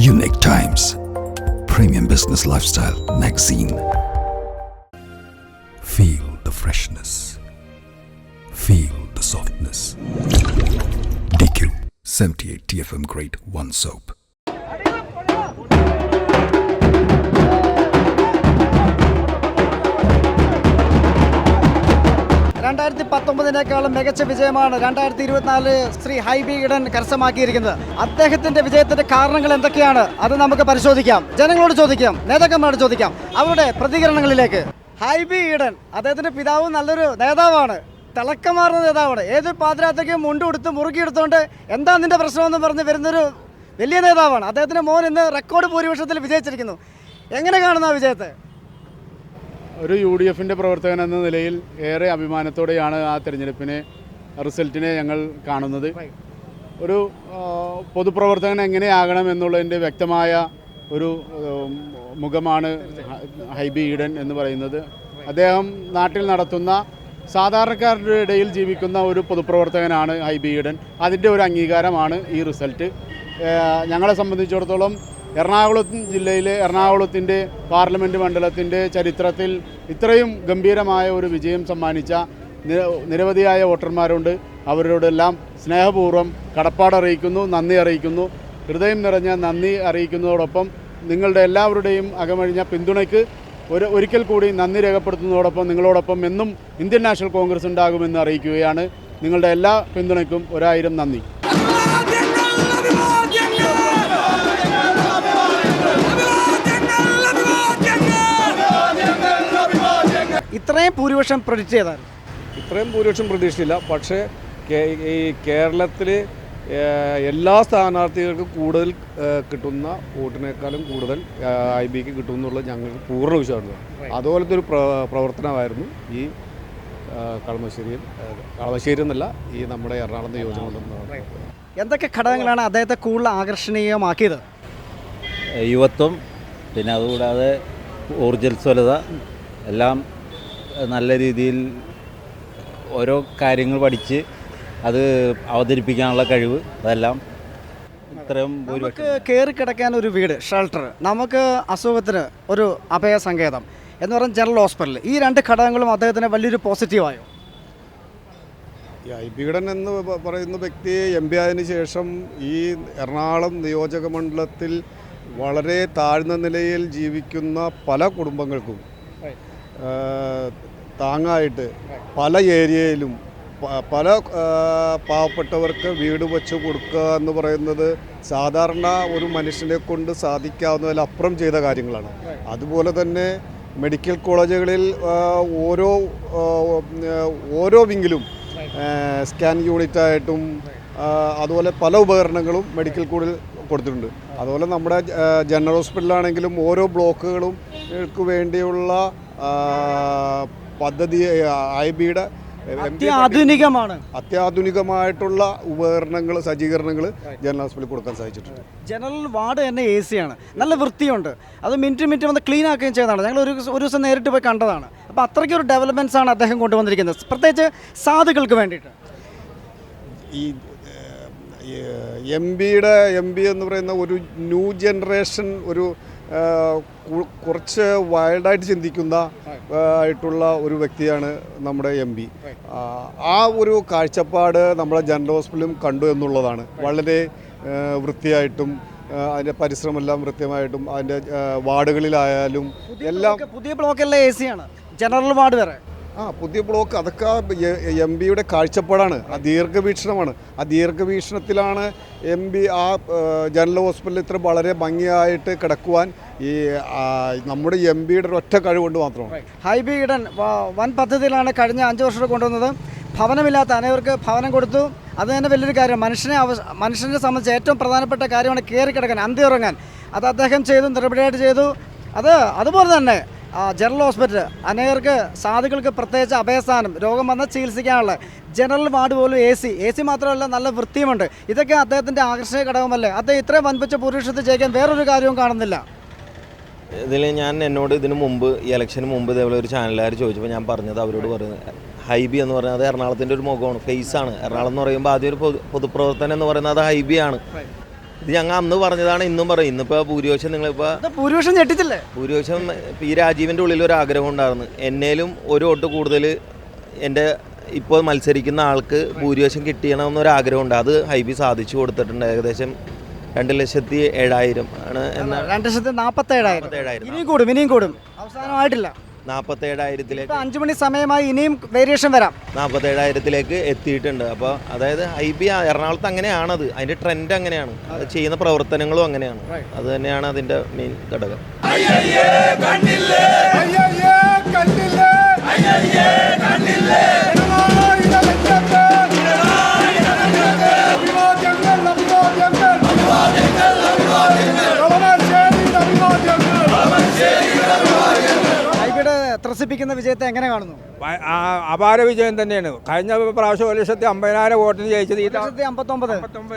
Unique Times, Premium Business Lifestyle Magazine. Feel the freshness. Feel the softness. DQ 78 TFM Grade 1 Soap. രണ്ടായിരത്തി പത്തൊമ്പതിനേക്കാളും മികച്ച വിജയമാണ് രണ്ടായിരത്തി ഇരുപത്തിനാല് ശ്രീ ഹൈബി ഇടൻ കരസ്ഥമാക്കിയിരിക്കുന്നത്. അദ്ദേഹത്തിന്റെ വിജയത്തിന്റെ കാരണങ്ങൾ എന്തൊക്കെയാണ്? അത് നമുക്ക് പരിശോധിക്കാം. ജനങ്ങളോട് ചോദിക്കാം. നേതാക്കന്മാരോട് ചോദിക്കാം. അവരുടെ പ്രതികരണങ്ങളിലേക്ക്. ഹൈബി ഈഡൻ അദ്ദേഹത്തിന്റെ പിതാവ് നല്ലൊരു നേതാവാണ്. തിളക്കമാർന്ന നേതാവാണ്. ഏത് പാതിരാത്തേക്കും മുണ്ട് കൊടുത്ത് മുറുക്കിയെടുത്തോണ്ട് എന്താ നിന്റെ പ്രശ്നമെന്ന് പറഞ്ഞ് വരുന്നൊരു വലിയ നേതാവാണ്. അദ്ദേഹത്തിന്റെ മോൻ ഇന്ന് റെക്കോർഡ് ഭൂരിപക്ഷത്തിൽ വിജയിച്ചിരിക്കുന്നു. എങ്ങനെ കാണുന്നു ആ വിജയത്തെ? ഒരു യു ഡി എഫിന്റെ പ്രവർത്തകൻ എന്ന നിലയിൽ ഏറെ അഭിമാനത്തോടെയാണ് ആ തെരഞ്ഞെടുപ്പിനെ റിസൾട്ടിനെ ഞങ്ങൾ കാണുന്നത്. ഒരു പൊതുപ്രവർത്തകൻ എങ്ങനെയാകണം എന്നുള്ളതിന്റെ വ്യക്തമായ ഒരു മുഖമാണ് ഹൈബി ഈഡൻ എന്ന് പറയുന്നത്. അദ്ദേഹം നാട്ടിൽ നടത്തുന്ന സാധാരണക്കാരുടെ ഇടയിൽ ജീവിക്കുന്ന ഒരു പൊതുപ്രവർത്തകനാണ് ഹൈബി ഈഡൻ. അതിന്റെ ഒരു അംഗീകാരമാണ് ഈ റിസൾട്ട്. ഞങ്ങളെ സംബന്ധിച്ചിടത്തോളം എറണാകുളം ജില്ലയിലെ എറണാകുളത്തിന്റെ പാർലമെന്റ് മണ്ഡലത്തിന്റെ ചരിത്രത്തിൽ ഇത്രയും ഗംഭീരമായ ഒരു വിജയം സമ്മാനിച്ച നിരവധിയായ വോട്ടർമാരുണ്ട്. അവരോടെല്ലാം സ്നേഹപൂർവം കടപ്പാട് അറിയിക്കുന്നു നന്ദി അറിയിക്കുന്നു. ഹൃദയം നിറഞ്ഞ നന്ദി അറിയിക്കുന്നതോടൊപ്പം നിങ്ങളുടെ എല്ലാവരുടെയും അകമഴിഞ്ഞ പിന്തുണയ്ക്ക് ഒരു ഒരിക്കൽ കൂടി നന്ദി രേഖപ്പെടുത്തുന്നതോടൊപ്പം നിങ്ങളോടൊപ്പം എന്നും ഇന്ത്യൻ നാഷണൽ കോൺഗ്രസ് ഉണ്ടാകുമെന്ന് അറിയിക്കുകയാണ്. നിങ്ങളുടെ എല്ലാ പിന്തുണയ്ക്കും ഒരായിരം നന്ദി. ഇത്രയും ഭൂരിപക്ഷം പ്രൊഡിക്റ്റ് ചെയ്തായിരുന്നു ഇത്രയും ഭൂരിപക്ഷം പ്രതീക്ഷിച്ചില്ല. പക്ഷേ ഈ കേരളത്തിൽ എല്ലാ സ്ഥാനാർത്ഥികൾക്കും കൂടുതൽ കിട്ടുന്ന വോട്ടിനേക്കാളും കൂടുതൽ ഐ ബിക്ക് കിട്ടും എന്നുള്ളത് ഞങ്ങൾക്ക് പൂർണ വിശ്വാസമാണ്. അതുപോലത്തെ ഒരു പ്ര- പ്രവർത്തനമായിരുന്നു ഈ കളമശ്ശേരിയിൽ കളമശ്ശേരി എന്നല്ല ഈ നമ്മുടെ എറണാകുളം. നിയോജകമണ്ഡലം എന്തൊക്കെ ഘടകങ്ങളാണ് അദ്ദേഹത്തെ കൂടുതൽ ആകർഷണീയമാക്കിയത്? യുവത്വം പിന്നെ അതുകൂടാതെ ഊർജസ്വലത എല്ലാം നല്ല രീതിയിൽ ഓരോ കാര്യങ്ങൾ പഠിച്ച് അത് അവതരിപ്പിക്കാനുള്ള കഴിവ് അതെല്ലാം ഇത്രയും നമുക്ക് കയറി കിടക്കാൻ ഒരു വീട് ഷെൽട്ടർ നമുക്ക് അസുഖത്തിന് ഒരു അഭയ സങ്കേതം എന്ന് പറഞ്ഞ ജനറൽ ഹോസ്പിറ്റൽ ഈ രണ്ട് ഘടകങ്ങളും അദ്ദേഹത്തിന് വലിയൊരു പോസിറ്റീവായോ ഈ എന്ന് പറയുന്ന വ്യക്തി എം പി ആയതിനു ശേഷം ഈ എറണാകുളം നിയോജക മണ്ഡലത്തിൽ വളരെ താഴ്ന്ന നിലയിൽ ജീവിക്കുന്ന പല കുടുംബങ്ങൾക്കും താങ്ങായിട്ട് പല ഏരിയയിലും പല പാവപ്പെട്ടവർക്ക് വീട് വെച്ച് കൊടുക്കുക എന്ന് പറയുന്നത് സാധാരണ ഒരു മനുഷ്യനെ കൊണ്ട് സാധിക്കാവുന്നതിലപ്പുറം ചെയ്ത കാര്യങ്ങളാണ്. അതുപോലെ തന്നെ മെഡിക്കൽ കോളേജുകളിൽ ഓരോ ഓരോ വിങ്ങിലും സ്കാൻ യൂണിറ്റായിട്ടും അതുപോലെ പല ഉപകരണങ്ങളും മെഡിക്കൽ കോളേജിൽ കൊടുത്തിട്ടുണ്ട്. അതുപോലെ നമ്മുടെ ജനറൽ ഹോസ്പിറ്റലാണെങ്കിലും ഓരോ ബ്ലോക്കുകളും വേണ്ടിയുള്ള പദ്ധതി ഐ ബിയുടെ അത്യാധുനികമാണ്. അത്യാധുനികമായിട്ടുള്ള ഉപകരണങ്ങൾ സജ്ജീകരണങ്ങൾ ജനറൽ ഹോസ്പിറ്റലിൽ കൊടുക്കാൻ സാധിച്ചിട്ടുണ്ട്. ജനറൽ വാർഡ് തന്നെ എ സി ആണ് നല്ല വൃത്തിയുണ്ട്. അത് മിനിറ്റ് മിനിറ്റ് വന്ന് ക്ലീൻ ആക്കുകയും ചെയ്യുന്നതാണ് ഞങ്ങൾ ഒരു ദിവസം- ഒരു ദിവസം നേരിട്ട് പോയി കണ്ടതാണ്. അപ്പോൾ അത്രയ്ക്ക് ഒരു ഡെവലപ്മെന്റ്സ് ആണ് അദ്ദേഹം കൊണ്ടുവന്നിരിക്കുന്നത്. പ്രത്യേകിച്ച് സാധുക്കൾക്ക് വേണ്ടിയിട്ട്. ഈ എം ബിയുടെ എം ബി എന്ന് പറയുന്ന ഒരു ന്യൂ ജനറേഷൻ ഒരു കുറച്ച് വൈൽഡായിട്ട് ചിന്തിക്കുന്ന ആയിട്ടുള്ള ഒരു വ്യക്തിയാണ് നമ്മുടെ എം പി ആ ഒരു കാഴ്ചപ്പാട് നമ്മുടെ ജനറൽ ഹോസ്പിറ്റലും കണ്ടു എന്നുള്ളതാണ്. വളരെ വൃത്തിയായിട്ടും അതിന്റെ പരിശ്രമെല്ലാം വൃത്തിയായിട്ടും അതിന്റെ വാർഡുകളിലായാലും എല്ലാം പുതിയ ബ്ലോക്കെല്ലാം എ സി ആണ്. ജനറൽ വാർഡ് വരെ ആ പുതിയ ബ്ലോക്ക് അതൊക്കെ എം പിയുടെ കാഴ്ചപ്പാടാണ്. ആ ദീർഘവീക്ഷണമാണ്. ആ ദീർഘവീക്ഷണത്തിലാണ് എം പി ആ ജനറൽ ഹോസ്പിറ്റലിൽ ഇത്ര വളരെ ഭംഗിയായിട്ട് കിടക്കുവാൻ ഈ നമ്മുടെ എം പിയുടെ ഒറ്റ കഴിവുകൊണ്ട് മാത്രമാണ്. ഹൈബി വ- വൻ പദ്ധതിയിലാണ് കഴിഞ്ഞ അഞ്ച് വർഷം കൊണ്ടുവന്നത്. ഭവനമില്ലാത്ത അനേവർക്ക് ഭവനം കൊടുത്തു. അത് തന്നെ വലിയൊരു കാര്യം. മനുഷ്യനെ അവ മനുഷ്യനെ സംബന്ധിച്ച് ഏറ്റവും പ്രധാനപ്പെട്ട കാര്യമാണ് കയറി കിടക്കാൻ അന്തി ഉറങ്ങാൻ അത് അദ്ദേഹം ചെയ്തു നിർഭയായിട്ട് ചെയ്തു. അത് അതുപോലെ തന്നെ ജനറൽ ഹോസ്പിറ്റൽ അനേകർക്ക് സാധുക്കൾക്ക് പ്രത്യേകിച്ച് അഭയസ്ഥാനം രോഗം വന്നാൽ ചികിത്സിക്കാനുള്ള. ജനറൽ വാർഡ് പോലും എ സി. എ സി മാത്രമല്ല നല്ല വൃത്തിയുമുണ്ട്. ഇതൊക്കെ അദ്ദേഹത്തിന്റെ ആകർഷണീയ ഘടകമല്ലേ? അദ്ദേഹം ഇത്രയും വൻപിച്ച പുരുഷത്തിൽ ജയിക്കാൻ വേറൊരു കാര്യവും കാണുന്നില്ല. ഇതിൽ ഞാൻ എന്നോട് ഇതിനു മുമ്പ് ഈ ഇലക്ഷന് മുമ്പ് ഇതേപോലെ ഒരു ചാനലുകാർ ചോദിച്ചപ്പോൾ ഞാൻ പറഞ്ഞത് അവരോട് പറയുന്നത്. ഹൈബി എന്ന് പറഞ്ഞാൽ പറയുന്നത് എറണാകുളത്തിന്റെ ഒരു മുഖമാണ് ഫേസ് ആണ് എറണാകുളം എന്ന് പറയുമ്പോൾ ആദ്യം ഒരു പൊതു പൊതുപ്രവർത്തനം എന്ന് പറയുന്നത് അത് ഹൈബിയാണ്. ഇത് ഞങ്ങൾ അന്ന് പറഞ്ഞതാണ് ഇന്നും പറയും. ഇന്നിപ്പോൾ ഭൂരിപക്ഷം നിങ്ങളിപ്പോൾ അത് ഭൂരിപക്ഷം ഞെട്ടിച്ചില്ലേ? ഭൂരിപക്ഷം ഈ രാജീവിന്റെ ഉള്ളിൽ ഒരു ആഗ്രഹം ഉണ്ടായിരുന്നു. എന്നേലും ഒരു വോട്ട് കൂടുതൽ എന്റെ ഇപ്പോൾ മത്സരിക്കുന്ന ആൾക്ക് ഭൂരിപക്ഷം കിട്ടിയണമെന്നൊരു ആഗ്രഹമുണ്ട് അത് ഹൈബി സാധിച്ചു കൊടുത്തിട്ടുണ്ട്. ഏകദേശം രണ്ട് ലക്ഷത്തി ഏഴായിരം ആണ് എന്നാണ് രണ്ട് ലക്ഷത്തി നാൽപ്പത്തേഴായിരം ഇനിയും കൂടും ഇനിയും കൂടും. അവസാനമായിട്ടില്ല. നാൽപ്പത്തേഴായിരത്തിലേക്ക് ഇപ്പൊ അഞ്ചു മണി സമയമായി ഇനിയും വേരിയേഷൻ വരാം. നാൽപ്പത്തേഴായിരത്തിലേക്ക് എത്തിയിട്ടുണ്ട്. അപ്പോൾ അതായത് ഐ ബി എറണാകുളത്ത് അങ്ങനെയാണത്. അതിന്റെ ട്രെൻഡ് അങ്ങനെയാണ്. അത് ചെയ്യുന്ന പ്രവർത്തനങ്ങളും അങ്ങനെയാണ്. അത് തന്നെയാണ് അതിന്റെ മെയിൻ ഘടകം. ത്രസിപ്പിക്കുന്ന വിജയത്തെ എങ്ങനെ കാണുന്നു? അപാര വിജയം തന്നെയാണ്. കഴിഞ്ഞ പ്രാവശ്യം ഒരു ലക്ഷത്തി അമ്പതിനായിരം വോട്ടിന് ജയിച്ചത് ഈ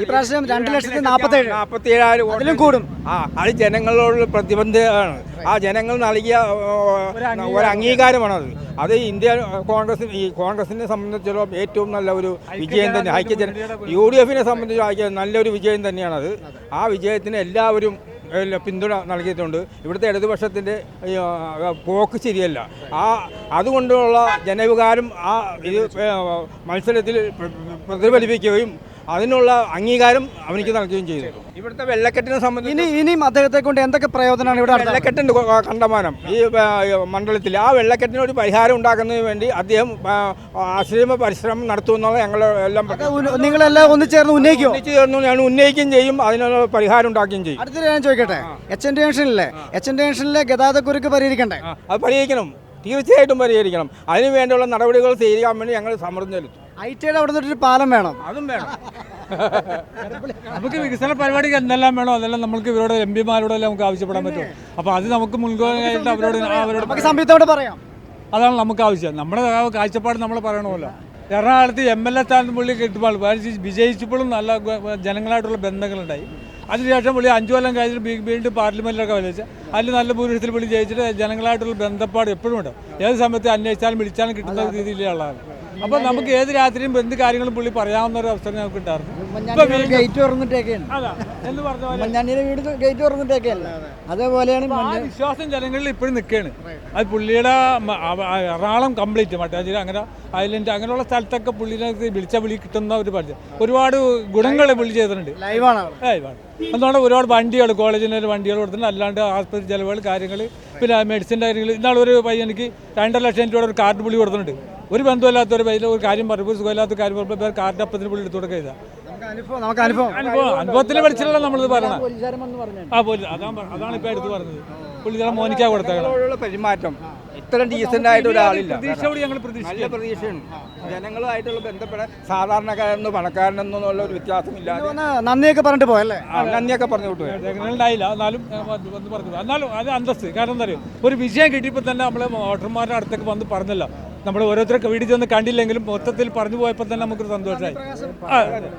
പ്രാവശ്യം രണ്ട് ലക്ഷത്തി നാൽപ്പത്തേഴ് നാൽപ്പത്തിയേഴായിരം വോട്ടിലും കൂടും. ആ അത് ജനങ്ങളോടുള്ള പ്രതിബന്ധമാണ്. ആ ജനങ്ങൾ നൽകിയ ഒരു അംഗീകാരമാണ് അത്. അത് ഇന്ത്യ കോൺഗ്രസ് ഈ കോൺഗ്രസിനെ സംബന്ധിച്ചിടത്തോളം ഏറ്റവും നല്ല ഒരു വിജയം തന്നെ. ഐക്യജന യു ഡി എഫിനെ സംബന്ധിച്ച് നല്ലൊരു വിജയം തന്നെയാണത് ആ വിജയത്തിന് എല്ലാവരും എല്ലാ പിന്തുണ നൽകിയിട്ടുണ്ട്. ഇവിടുത്തെ ഇടതുപക്ഷത്തിന്റെ പോക്ക് ശരിയല്ല. ആ അതുകൊണ്ടുള്ള ജനവികാരം ആ ഇത് മത്സരത്തിൽ പ്രതിഫലിപ്പിക്കുകയും അതിനുള്ള അംഗീകാരം അവനിക്ക് നൽകുകയും ചെയ്തു. ഇവിടുത്തെ വെള്ളക്കെട്ടിനെ സംബന്ധിച്ച് ഇനി ഇനിയും അദ്ദേഹത്തെ കൊണ്ട് എന്തൊക്കെ പ്രയോജനമാണ് ഇവിടെ? വെള്ളക്കെട്ടുണ്ട് കണ്ടമാനം. ഈ മണ്ഡലത്തിൽ ആ വെള്ളക്കെട്ടിന് ഒരു പരിഹാരം ഉണ്ടാക്കുന്നതിന് വേണ്ടി അദ്ദേഹം അശ്രീമ പരിശ്രമം നടത്തുമെന്നുള്ള ഞങ്ങൾ എല്ലാം നിങ്ങളെല്ലാം ഒന്നിച്ചേർന്ന് ഉന്നയിക്കും ഒന്നിച്ചു ചേർന്ന് ഞാൻ ഉന്നയിക്കുകയും ചെയ്യും അതിനുള്ള പരിഹാരം ഉണ്ടാക്കുകയും ചെയ്യും. അടുത്ത ഞാൻ ചോദിക്കട്ടെ? എച്ച് എൻ ടെൻഷനിലെ എച്ച് എൻ ജംഗ്ഷനിലെ ഗതാഗതക്കുരുക്ക് പരിഹരിക്കണ്ടേ? അത് പരിഹരിക്കണം. തീർച്ചയായിട്ടും പരിഹരിക്കണം. അതിന് വേണ്ടിയുള്ള നടപടികൾ സ്വീകരിക്കാൻ വേണ്ടി ഞങ്ങൾ സമ്മർദ്ദം ചെലുത്തും. ഐ ടിയുടെ അവിടെ നിന്നൊരു പാലം വേണം. അതും വേണം. നമുക്ക് വികസന പരിപാടിക്ക് എന്തെല്ലാം വേണോ അതെല്ലാം നമുക്ക് ഇവരോട് എം പിമാരോട് നമുക്ക് ആവശ്യപ്പെടാൻ പറ്റും. അപ്പോൾ അത് നമുക്ക് മുൻകൂറായിട്ട് അവരോട് അവരോട് സംയുക്തോട് പറയാം. അതാണ് നമുക്ക് ആവശ്യം. നമ്മുടെ കാഴ്ചപ്പാട് നമ്മൾ പറയണമല്ലോ. എറണാകുളത്ത് എം എൽ എ സ്ഥാനം പുള്ളി കിട്ടുമ്പോൾ വിജയിച്ചപ്പോഴും നല്ല ജനങ്ങളായിട്ടുള്ള ബന്ധങ്ങളുണ്ടായി. അതിനുശേഷം പുള്ളി അഞ്ചു കൊല്ലം കഴിഞ്ഞിട്ട് വീണ്ടും പാർലമെന്റിലൊക്കെ വലിച്ച് അതിൽ നല്ല ഭൂരിഷത്തിൽ പുള്ളി ജയിച്ചിട്ട് ജനങ്ങളായിട്ടുള്ള ബന്ധപ്പാട് എപ്പോഴും ഉണ്ട്. ഏത് സമയത്ത് അന്വേഷിച്ചാലും വിളിച്ചാലും കിട്ടുന്ന രീതിയിലുള്ളതാണ് അപ്പോൾ നമുക്ക് ഏത് രാത്രിയും എന്ത് കാര്യങ്ങളും പുള്ളി പറയാവുന്ന ഒരു അവസരം നമുക്ക് ഉണ്ടായിരുന്നു. ഗേറ്റ് തുറന്നിട്ടേക്കാണ്. വീട് ഗേറ്റ് തുറന്നിട്ടേക്കല്ല? അതേപോലെയാണ് അപ്പൊ വിശ്വാസം ജനങ്ങളിൽ ഇപ്പോഴും നിൽക്കുകയാണ്. അത് പുള്ളിയുടെ എറണാകുളം കംപ്ലീറ്റ് മട്ടാഞ്ചേരി അങ്ങനെ ഐലൻഡ് അങ്ങനെയുള്ള സ്ഥലത്തൊക്കെ പുള്ളിനെ വിളിച്ച വിളി കിട്ടുന്ന ഒരു പരിചയം ഒരുപാട് ഗുണങ്ങൾ പുള്ളി ചെയ്തിട്ടുണ്ട്. ലൈവാണ് ഏയ് വേണം. അതുകൊണ്ട് ഒരുപാട് വണ്ടികൾ കോളേജിന് വണ്ടികൾ കൊടുത്തിട്ടുണ്ട്. അല്ലാണ്ട് ആസ്പത്രി ചെലവുകൾ കാര്യങ്ങൾ പിന്നെ മെഡിസിന്റെ കാര്യങ്ങൾ ഇന്നാൾ ഒരു പയ്യനിക്ക് രണ്ടര ലക്ഷം രൂപയുടെ ഒരു കാർഡ് പുള്ളി കൊടുത്തിട്ടുണ്ട്. ഒരു ബന്ധമില്ലാത്ത ഒരു പയ്യൻ ഒരു കാര്യം പറഞ്ഞു. സുഖമില്ലാത്ത കാര്യം പറഞ്ഞപ്പോൾ കാർഡ് അപ്പത്തിന് പുള്ളി എടുത്തു കൊടുക്കുക ചെയ്താൽ അനുഭവം അനുഭവത്തിൽ പഠിച്ചിട്ടല്ല നമ്മളിത് പറയണം. പോലീസുകാരൻ വന്ന് പറഞ്ഞു ആ പോലും അതാണ് അതാണ് ഇപ്പം എടുത്ത് പറഞ്ഞത്. പുള്ളികളെ മോനിക്കാ കൊടുത്തേക്കണം ജനങ്ങളോടുള്ള പെരുമാറ്റം. ഇത്രയും ഡീസന്റ് ആയിട്ട് ഒരാളില്ല. പ്രതീക്ഷയോട് ഞങ്ങൾ നല്ല പ്രതീക്ഷിച്ചു പ്രതീക്ഷയാണ്. ജനങ്ങളുമായിട്ടുള്ള ബന്ധപ്പെടാൻ സാധാരണക്കാരെന്നോ പണക്കാരനെന്നുള്ള ഒരു വ്യത്യാസമില്ലാതെ. നന്ദിയൊക്കെ പറഞ്ഞിട്ട് പോയല്ലേ ആ, നന്ദിയൊക്കെ പറഞ്ഞു വിട്ടു ഉണ്ടായില്ല. എന്നാലും വന്ന് വന്ന് പറഞ്ഞു എന്നാലും അത് അന്തസ്ത് കാരണം എന്താ പറയുക ഒരു വിജയം കിട്ടിയപ്പോൾ തന്നെ നമ്മൾ വോട്ടർമാരുടെ അടുത്തേക്ക് വന്ന് പറഞ്ഞല്ലോ. നമ്മൾ ഓരോരുത്തരൊക്കെ വീട്ടിൽ ചെന്ന് കണ്ടില്ലെങ്കിലും മൊത്തത്തിൽ പറഞ്ഞു പോയപ്പോൾ തന്നെ നമുക്കൊരു സന്തോഷമായി. ആ, അതെ.